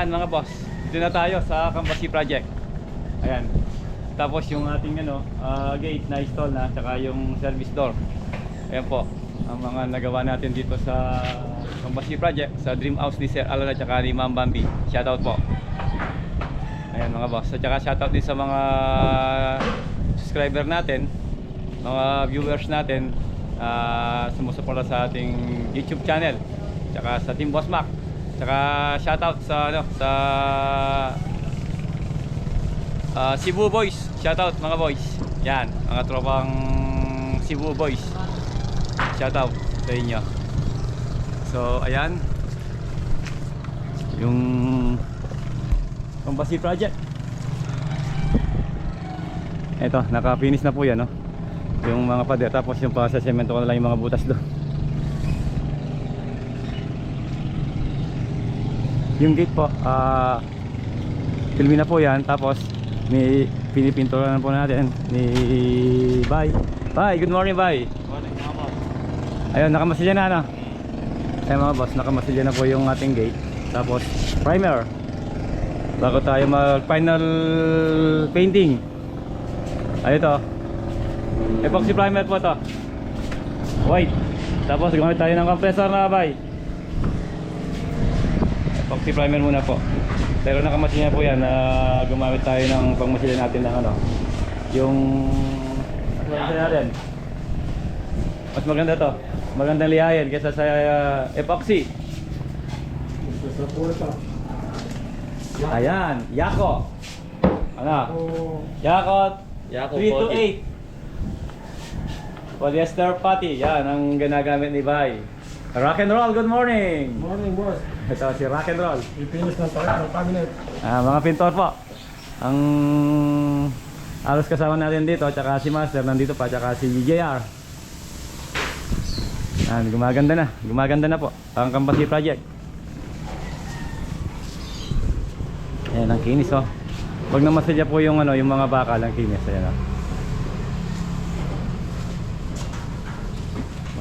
yan mga boss. Dito na tayo sa Kambasi Project. Ayan. Tapos yung ating ano, ah, gate na install na, tsaka yung service door. Ayan po. Ang mga nagawa natin dito sa Kambasi Project, sa Dream House ni Sir Alan at tsaka ni Ma'am Bambi. Shoutout po. Ayan mga boss. Tsaka shoutout din sa mga subscriber natin, mga viewers natin, ah sumusuporta sa ating YouTube channel. Tsaka sa Team Boss Mac. Tsaka shoutout sa ano sa ah, Cebu Boys. Shoutout mga boys. Yan, mga tropang Cebu Boys. Shoutout sa inyo. So, ayan. Yung Pambasi Project. Ito, naka-finish na po yan, no? Yung mga pader, tapos yung pa sa semento ko na lang yung mga butas doon. Yung gate po, ah, filmi na po yan, tapos may pinipintura na po natin ni Bay. Bay, good morning, Bay. Morning mga boss. Ayun, nakamasilya na, ano? Ayun mga boss, nakamasilya na po yung ating gate. Tapos, primer. Bago tayo mag final painting. Ayun to. Epoxy primer po to. White. Tapos gumamit tayo ng compressor na bay. Epoxy primer muna po. Pero nakamasilya po yan na gumamit tayo ng pangmasilya natin ng ano. Yung... Ano masilya natin? Mas maganda to. Magandang lihayan kaysa sa uh, epoxy. Ayan, Yako. Ano? Yakot Yako 3 to 8. Polyester putty. Yan ang ginagamit ni Bay. Rock and roll, good morning. morning boss. Ito si Rock and roll. Ipinis ng tayo ng cabinet. Ah, mga pintor po. Ang alos kasama natin dito, tsaka si Master nandito pa, tsaka si JR. Yan, gumaganda na. Gumaganda na po. Ang Kambasi Project. Ayan, ang kinis oh. Wag na masadya po yung ano, yung mga bakal ang kinis. Ayan oh.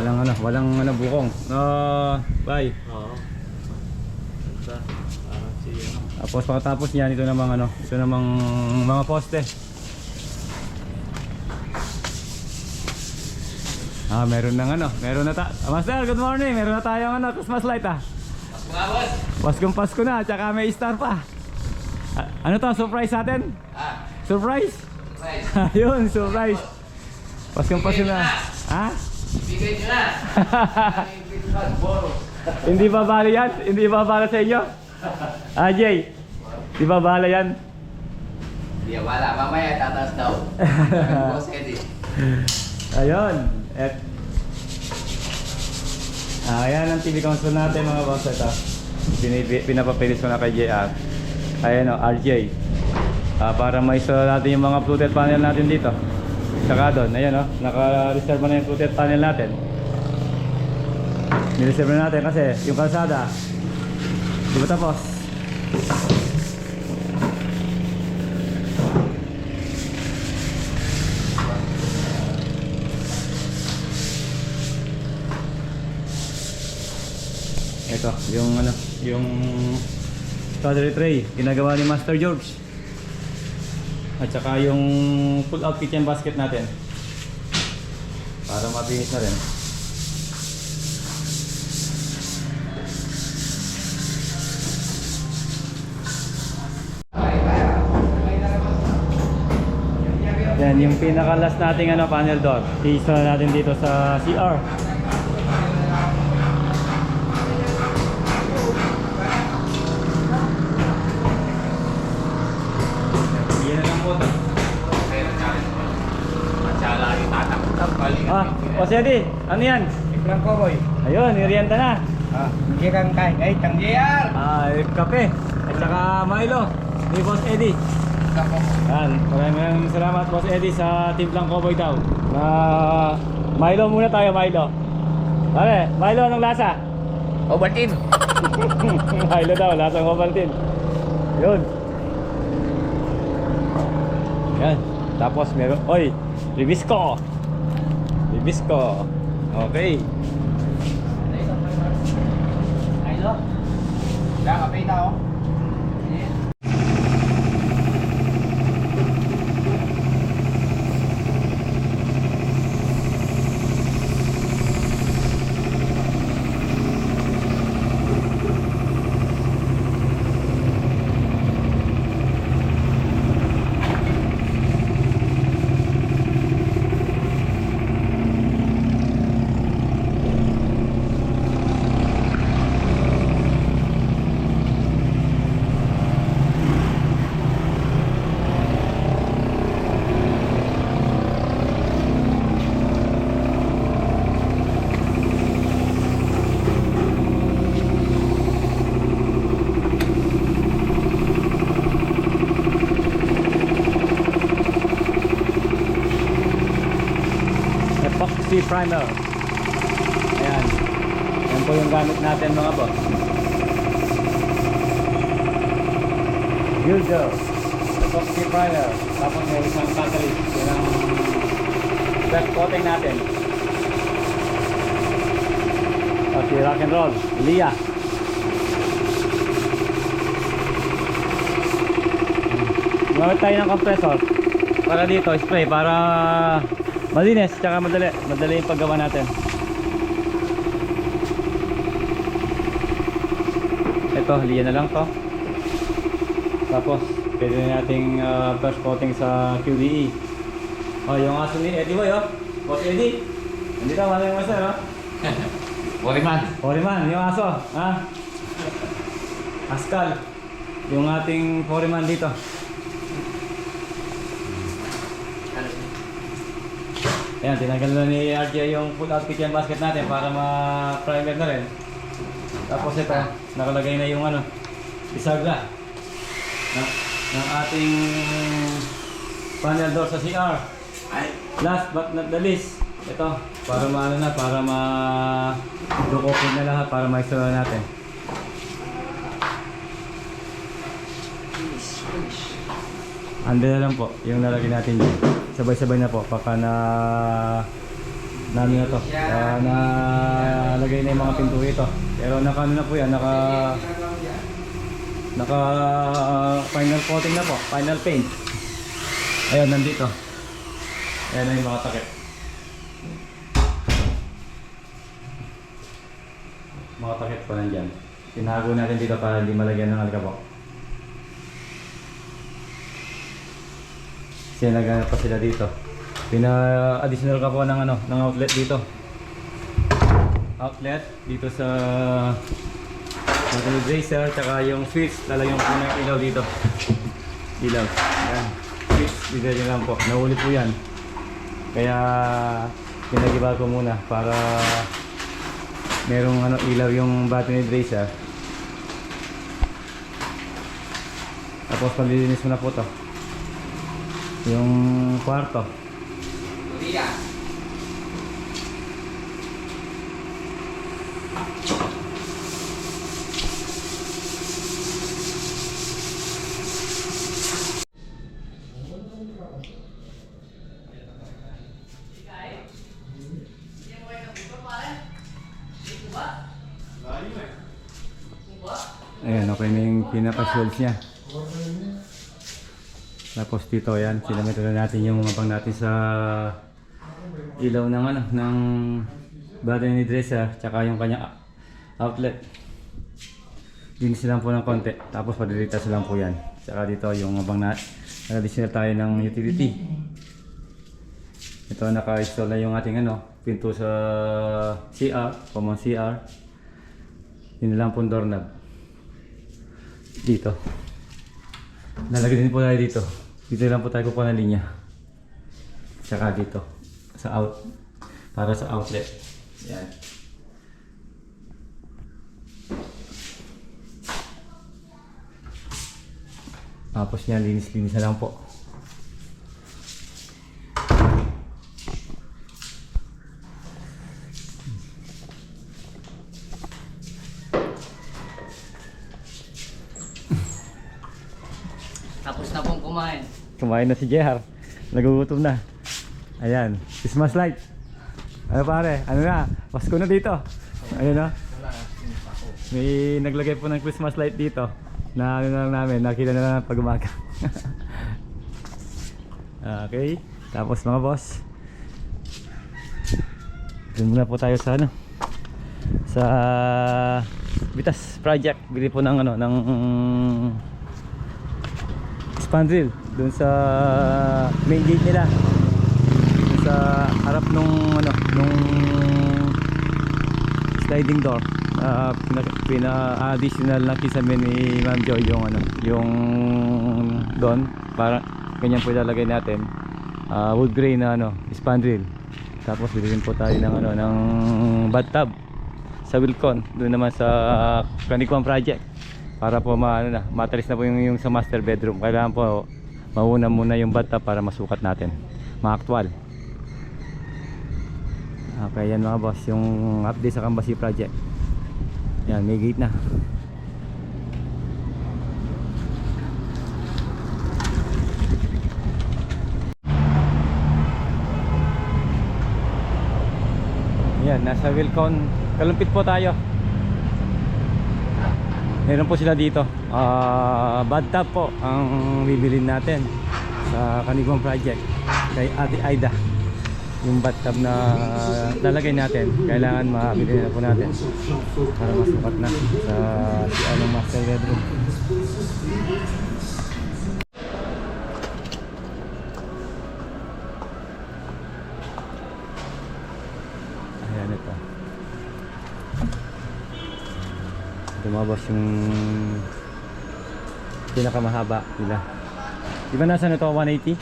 Walang ano, walang ano bukong. No, bye. Oo. Basta, parang si ano. Tapos pagkatapos niyan, ito namang ano, ito namang mga poste. Ah, meron ng ano, meron na ta. Ah, Master, good morning. Meron na tayong ano, Christmas light ah. Paskong Pasko na, tsaka may star pa. Ah, ano to, surprise sa atin? Surprise? Ayun, surprise. Paskong Pasko na. Ha? Bigay nyo na. Hindi ba bala yan? Hindi ba bala sa inyo? Ah, Jay. Di ba bala yan? Di wala, mamaya tataas daw. Boss Eddie. Ayun. Et Ah, ayan ang TV console natin mga boss ito. Binibi, pinapapilis ko na kay JR. Ayan o, RJ. Ah, para ma-install natin yung mga fluted panel natin dito. Saka doon, ayan o, naka-reserve na yung fluted panel natin. Nireserve na natin kasi yung kalsada, di ba tapos? Ito, yung ano, yung cutlery tray, ginagawa ni Master George. At saka yung pull out kitchen basket natin. Para mabinis na rin. Yan, yung pinaka last nating ano, panel door. I-install natin dito sa CR. Na. Ah, o Sedi, ano yan? Frank Cowboy. Ayun, nirienta na. Ah, hindi kang kain. Ay, tang JR! Ah, kape. At saka Milo. Ni Boss Eddie. Yan, maraming maraming salamat Boss Eddie sa Timplang Cowboy daw. Na Milo muna tayo, Milo. Pare, Milo anong lasa? Ovaltine! Milo daw, lasang Ovaltine. Yun. Yan. Tapos meron, oy, Ribisco. Ribisco. Okay. Aylo? Wala, kape na oh. epoxy primer. Ayan. Yan po yung gamit natin mga boss. Gildo. Epoxy primer. Tapos may isang catalyst. Yan ang best coating natin. Tapos si rock and roll. Lia. Gumamit tayo ng compressor para dito, spray, para malinis, tsaka madali. Madali yung paggawa natin. Ito, liyan na lang to. Tapos, pwede na nating uh, brush coating sa QBE. Oh, yung aso ni Eddie Boy, oh. Boss Eddie. Nandito, wala yung master, oh. Wariman. Foreman, yung aso, ha? Pascal, yung ating foreman dito. Ayan, tinanggal na ni RJ yung full out kitchen basket natin para ma-primer na rin. Tapos ito, nakalagay na yung ano, bisagra na, ng ating panel door sa CR. Last but not the least, ito, para maano na, para ma dukopin na lahat, para na natin. Ando na lang po, yung nalagay natin dyan. Sabay-sabay na po, baka na na ano na to, ah, na lagay na yung mga pinto ito. Pero naka ano na po yan, naka naka final coating na po, final paint. Ayun, nandito. Ayan na yung mga takip. Mga takip pa nandyan. Tinago natin dito para hindi malagyan ng alikabok. Kasi naghanap pa sila dito. Pina-additional ka po ng, ano, ng outlet dito. Outlet dito sa Battery bracer, tsaka yung switch, lalagyan ko ng ilaw dito. Ilaw. Yan. Switch, dito lang po. Nahuli po yan. Kaya pinagiba ko muna para merong ano ilaw yung battery bracer. Tapos palilinis mo na po to. Yung kwarto. Ludia. Ayan, okay na yung pinaka-shields niya. Tapos dito, ayan, sinamit na natin yung mga pang natin sa ilaw ng ano, ng battery ni dresser, tsaka yung kanyang outlet. Linis lang po ng konti, tapos padilitas lang po yan. Tsaka dito yung abang na, nag-additional tayo ng utility. Ito naka-install na yung ating ano, pinto sa CR, common CR. Yun lang pong doorknob. Dito. Nalagay din po tayo dito. Dito lang po tayo kukuha ng linya. Tsaka dito. Sa out. Para sa outlet. Yan. Tapos yan, linis-linis na lang po. Tapos na pong kumain. Kumain na si JR. Nagugutom na. Ayan. Christmas light. Ano pare? Ano na? Pasko na dito. Ayun na. May naglagay po ng Christmas light dito. Na ano na lang namin. Nakita na lang pag umaga. okay. Tapos mga boss. Doon muna po tayo sa ano. Sa Bitas project. Bili po ng ano ng spandrel doon sa main gate nila. Doon sa harap nung ano nung sliding door. Uh, pina, pina additional na kisame ni Ma'am Joy yung ano yung doon. Para ganyan po ilalagay natin. Uh, wood grain na ano spandrel tapos bilhin po tayo ng ano ng bathtub sa Wilcon doon naman sa Canicwan project para po ma, ano na, matalis na po yung, yung sa master bedroom kailangan po mauna muna yung bathtub para masukat natin ma-actual Okay, yan mga boss, yung update sa Kambasi project. Yan, may gate na. Yan, nasa Wilcon. Kalumpit po tayo. Meron po sila dito. Ah, bad tap po ang bibilin natin sa Kanigwang project kay Ate Aida. Yung bathtub na lalagay natin, kailangan mabili na po natin para mas sukat na sa si anong master bedroom. Ayan ito. Lumabas yung pinakamahaba nila. Di ba nasa na to 180?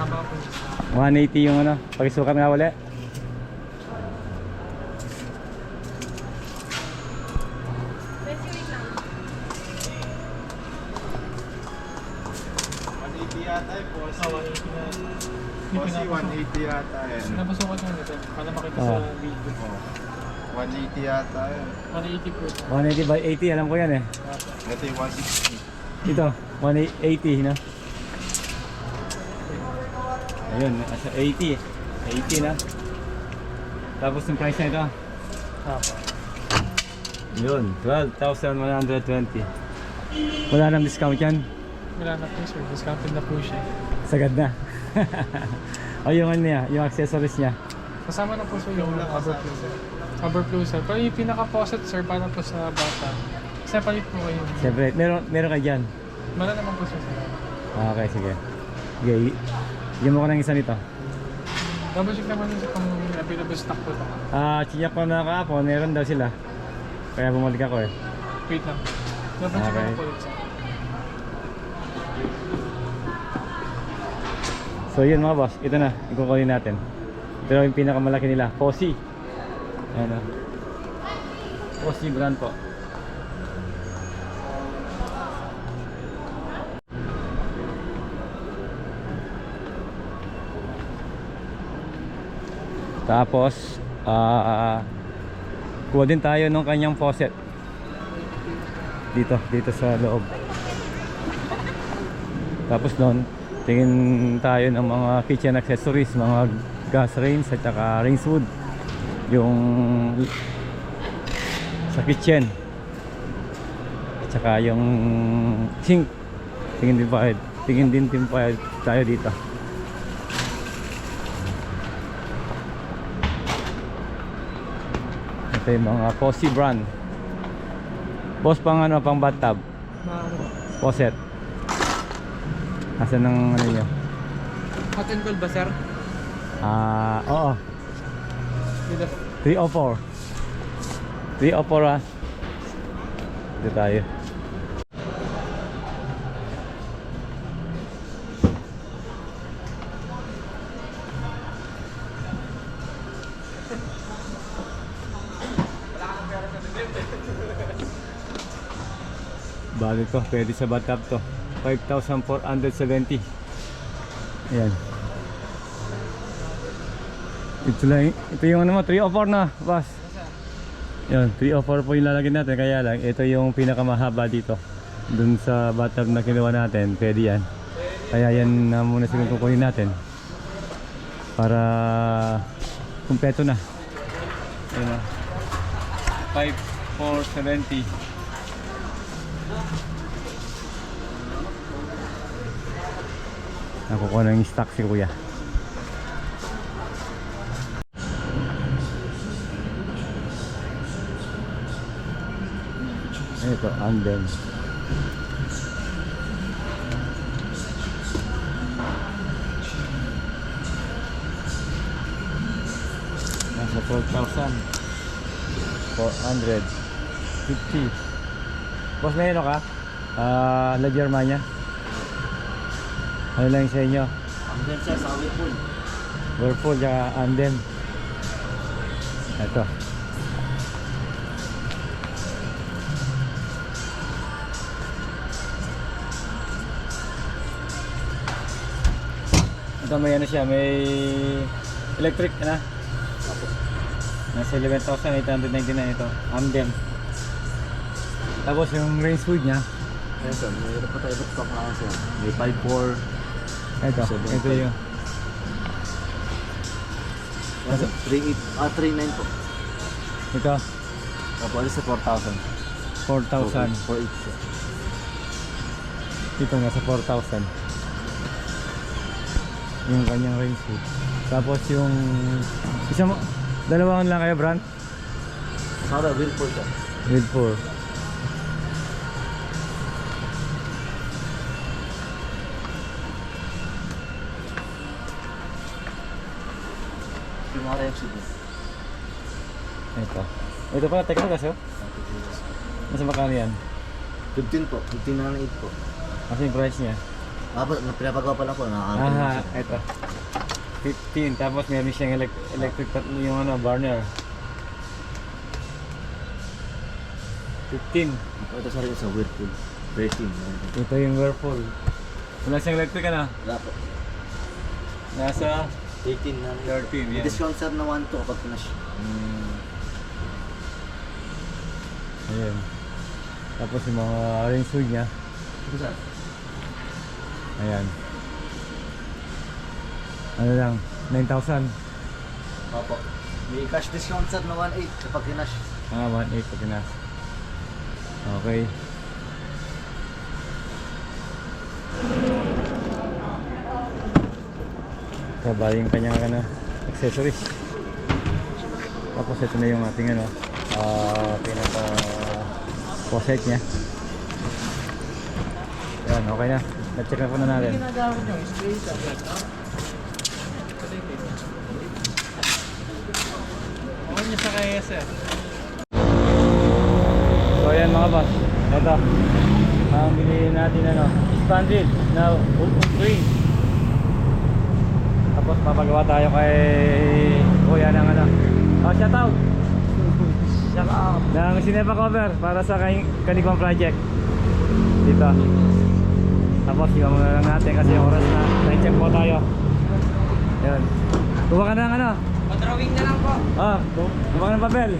Tama po. 180 yung ano, pakisukat nga eh, boss. Ah, 180 na. Yung Bossy, pinapasok. 180 yata yan. Pinapasukan ko nito para makita Ah. sa video. Oh. 180 yata yan. 180 po. 180 by 80, alam ko yan eh. Ito yung 160. Ito, 180 na. Ayun, nasa 80. 80 na. Tapos yung price na ito. Ah. Yun, 12,120. Wala nang discount yan. Wala na po sir. Discounted na po siya. Sagad na. o yung ano niya, yung accessories niya. Kasama na po sir yung overflow sir. Overflow sir. Pero yung pinaka-faucet sir, para po sa bata. Separate po kayo. Siyempre, meron, meron ka dyan. Mala naman po sir. Ah, Okay, sige. Sige, bigyan mo ko ng isa nito. Double check naman sa kung available stock po ito. Ah, chiyak ko na kahapon, meron daw sila. Kaya bumalik ako eh. Wait lang. Double check Okay. naman po ulit sir. So yun mga boss, ito na, ikukunin natin. Pero yung pinakamalaki nila, Posi. Ayan o. Posi brand po. Tapos, ah, kuha din tayo ng kanyang faucet. Dito, dito sa loob. Tapos doon, tingin tayo ng mga kitchen accessories, mga gas range at saka range wood. Yung sa kitchen. At saka yung sink. Tingin din pa tingin din din pa tayo dito. Ito yung mga Posi brand. Boss pang ano, pang bathtub. Maano po. Faucet. Asan ang ano nyo? Hot and cold ba sir? Ah, oo. With the 304. 304 ah. Dito tayo. Bali to, pwede sa bathtub to. 5,470. Ayan. Ito lang, ito yung ano mo, 304 na, boss. Yan, 304 po yung lalagyan natin, kaya lang, ito yung pinakamahaba dito. Dun sa bathtub na kinuha natin, pwede yan. Kaya yan na muna siguro kukunin natin. Para kumpleto na. Ayan na. 5470. Nakukuha ng stock si kuya. Ito, andem. Nasa 12,000. 450. Boss, may ano ka? Ah, La Germania. Ano lang sa inyo? Andun siya sa Whirlpool. Whirlpool, tsaka andem. Ito. Ito may ano siya, may electric na. Nasa 11,899 ito. Amdem. Tapos yung range hood niya, Ayan sir, mayroon pa tayo iba't pang mga sir. May 5.4. ito. Seven Ito five. yung Nasa 3.8, ah 3.9 po. ito. Opo, alis sa 4,000. 4,000. 4.8 sir. Ito nasa 4,000. Yung kanyang range hood. Tapos yung isa mo dalawang lang kayo brand sir. with 4. Yung mga MC po. Ito. Ito pala techno kasi oh. Mas makano yan? 15 po, 15 na 8 po. Kasi yung price niya. Ah, po, pinapagawa pa lang po, nakakarating na Aha, siya. ito. 15 tapos meron siyang elec- electric tat- yung ano burner. 15. Ito sa rin sa Whirlpool. 13. ayan. Ito yung Whirlpool. Wala siyang electric ano? Wala po. Nasa 13 na 13 May yan. discount sir na 1 to kapag finish. Mm. Ayan. Tapos yung mga hood niya. Ito sir. Ayan. Ano lang, 9,000. Opo. May cash discount sir na 1.8 kapag finish. Ah, 1.8 pag na. Okay. Kaba yung kanyang ano, accessories. Tapos ito na yung ating ano, ah pinaka faucet niya. Yan, okay na. Na-check na po na natin. Ginagamit yung spray sa Okay niya sa kaya sir. So ayan mga boss, ito. Ang binili natin ano, expanded na wood free. Tapos papagawa tayo kay Kuya ng ano. Oh, shout out. shout out. Ng Cinema cover para sa Kanibang project. Dito. Tapos iwan muna lang natin kasi oras na. Time check po tayo. Yan. Kuha ka ng ano? Pa-drawing na lang po. Ah, kuha ka ng papel.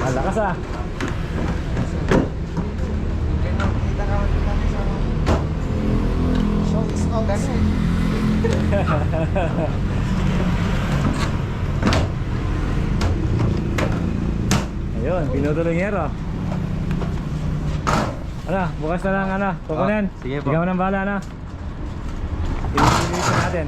Malakas ah. Shots out. Ganun. Ayun, pinutulong yero. Ano, bukas na lang ano, kukunin. Ah, sige po. Ikaw nang bahala na. Pinipilitan natin.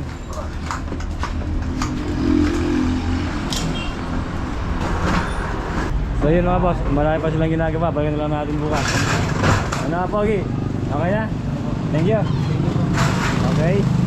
So yun mga boss, marami pa silang ginagawa, balikan na lang natin bukas. Ano Pogi? Okay na? Thank you. Okay.